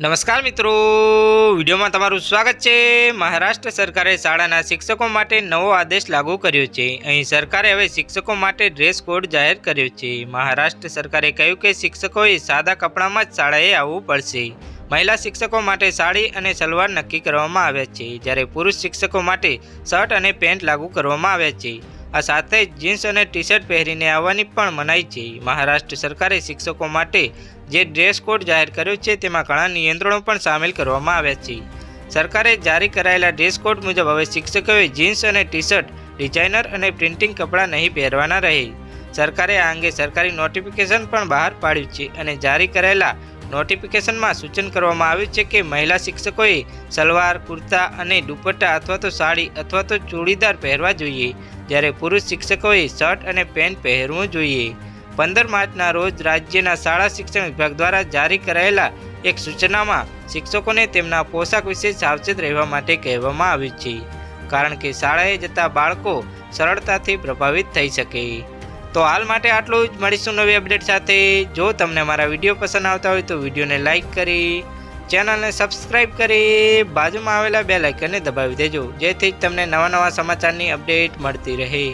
નમસ્કાર મિત્રો. વિડીયોમાં તમારું સ્વાગત છે. મહારાષ્ટ્ર સરકારે શાળાના શિક્ષકો માટે નવો આદેશ લાગુ કર્યો છે. અહીં સરકારે હવે શિક્ષકો માટે ડ્રેસ કોડ જાહેર કર્યો છે. મહારાષ્ટ્ર સરકારે કહ્યું કે શિક્ષકોએ સાદા કપડામાં જ શાળાએ આવવું પડશે. મહિલા શિક્ષકો માટે સાડી અને સલવાર નક્કી કરવામાં આવ્યા છે. જ્યારે પુરુષ શિક્ષકો માટે શર્ટ અને પેન્ટ લાગુ કરવામાં આવ્યા છે. આ સાથે જ જીન્સ અને ટી શર્ટ પહેરીને આવવાની પણ મનાઈ છે. મહારાષ્ટ્ર સરકારે શિક્ષકો માટે જે ડ્રેસ કોડ જાહેર કર્યો છે, તેમાં ઘણા નિયંત્રણો પણ સામેલ કરવામાં આવ્યા છે. સરકારે જારી કરાયેલા ડ્રેસ કોડ મુજબ હવે શિક્ષકોએ જીન્સ અને ટી શર્ટ ડિઝાઇનર અને પ્રિન્ટિંગ કપડાં નહીં પહેરવાના રહે. સરકારે આ અંગે સરકારી નોટિફિકેશન પણ બહાર પાડ્યું છે અને જારી કરાયેલા નોટિફિકેશનમાં સૂચન કરવામાં આવ્યું છે કે મહિલા શિક્ષકોએ સલવાર, કુર્તા અને દુપટ્ટા અથવા તો સાડી અથવા તો ચૂડીદાર પહેરવા જોઈએ, જ્યારે પુરુષ શિક્ષકોએ શર્ટ અને પેન્ટ પહેરવું જોઈએ. પંદર માર્ચના રોજ રાજ્યના શાળા શિક્ષણ વિભાગ દ્વારા જારી કરાયેલા એક સૂચનામાં શિક્ષકોને તેમના પોશાક વિશે સાવચેત રહેવા માટે કહેવામાં આવ્યું છે, કારણ કે શાળાએ જતા બાળકો સરળતાથી પ્રભાવિત થઈ શકે. તો હાલ માટે આટલું જ. મળીશું નવી અપડેટ સાથે. જો તમને મારા વીડિયો પસંદ આવતા હોય તો વિડીયોને લાઇક કરી, ચેનલને સબસ્ક્રાઇબ કરી, બાજુમાં આવેલા બે લાઇકનને દબાવી દેજો. જેથી તમને નવા નવા સમાચારની અપડેટ મળતી રહે.